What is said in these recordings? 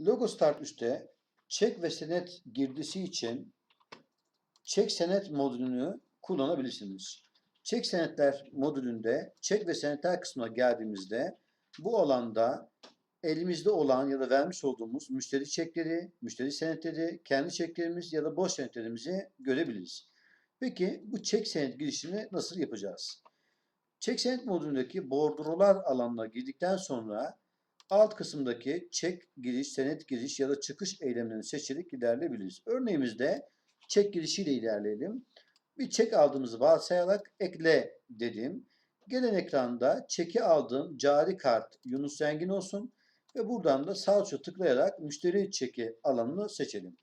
Logo Start üstte çek ve senet girdisi için çek senet modülünü kullanabilirsiniz. Çek senetler modülünde çek ve senetler kısmına geldiğimizde bu alanda elimizde olan ya da vermiş olduğumuz müşteri çekleri, müşteri senetleri, kendi çeklerimiz ya da boş senetlerimizi görebiliriz. Peki bu çek senet girişini nasıl yapacağız? Çek senet modülündeki bordrolar alanına girdikten sonra alt kısımdaki çek giriş, senet giriş ya da çıkış eylemlerini seçerek ilerleyebiliriz. Örneğimizde çek girişiyle ilerleyelim. Bir çek aldığımızı varsayarak ekle dedim. Gelen ekranda çeki aldığım cari kart Yunus Zengin olsun ve buradan da sağ tuşa tıklayarak müşteri çeki alanını seçelim.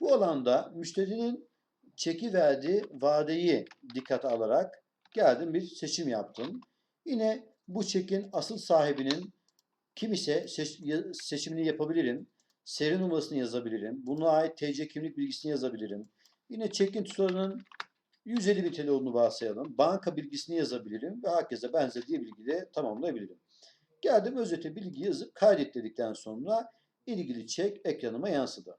Bu alanda müşterinin çeki verdiği vadeyi dikkate alarak geldim bir seçim yaptım. Yine bu çekin asıl sahibinin kim ise seç- seçimini yapabilirim. Seri numarasını yazabilirim. Buna ait TC kimlik bilgisini yazabilirim. Yine çekin tutarının 150 bin TL olduğunu varsayalım. Banka bilgisini yazabilirim ve herkese benzer diye bilgiyle tamamlayabilirim. Geldim özete bilgi yazıp kaydet dedikten sonra ilgili çek ekranıma yansıdı.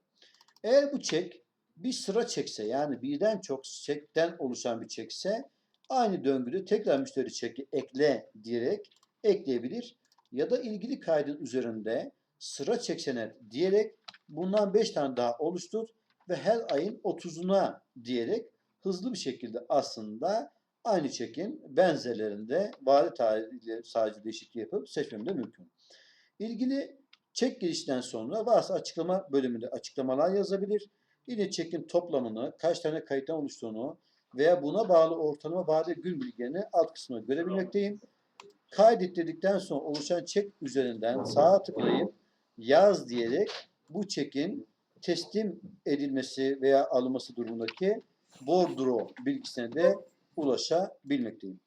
Eğer bu çek bir sıra çekse yani birden çok çekten oluşan bir çekse aynı döngüde tekrar müşteri çeki ekle diyerek ekleyebilir ya da ilgili kaydın üzerinde sıra çek senet diyerek bundan 5 tane daha oluştur ve her ayın 30'una diyerek hızlı bir şekilde aslında aynı çekin benzerlerinde vade tarihiyle sadece değişikliği yapıp seçmem de mümkün. İlgili çek girişten sonra varsa açıklama bölümünde açıklamalar yazabilir. Yine çekin toplamını, kaç tane kayıttan oluştuğunu veya buna bağlı ortalama vade gün bilgilerini alt kısmına görebilmekteyim. Kaydet dedikten sonra oluşan çek üzerinden sağa tıklayıp yaz diyerek bu çekin teslim edilmesi veya alınması durumundaki bordro bilgisine de ulaşabilmekteyim.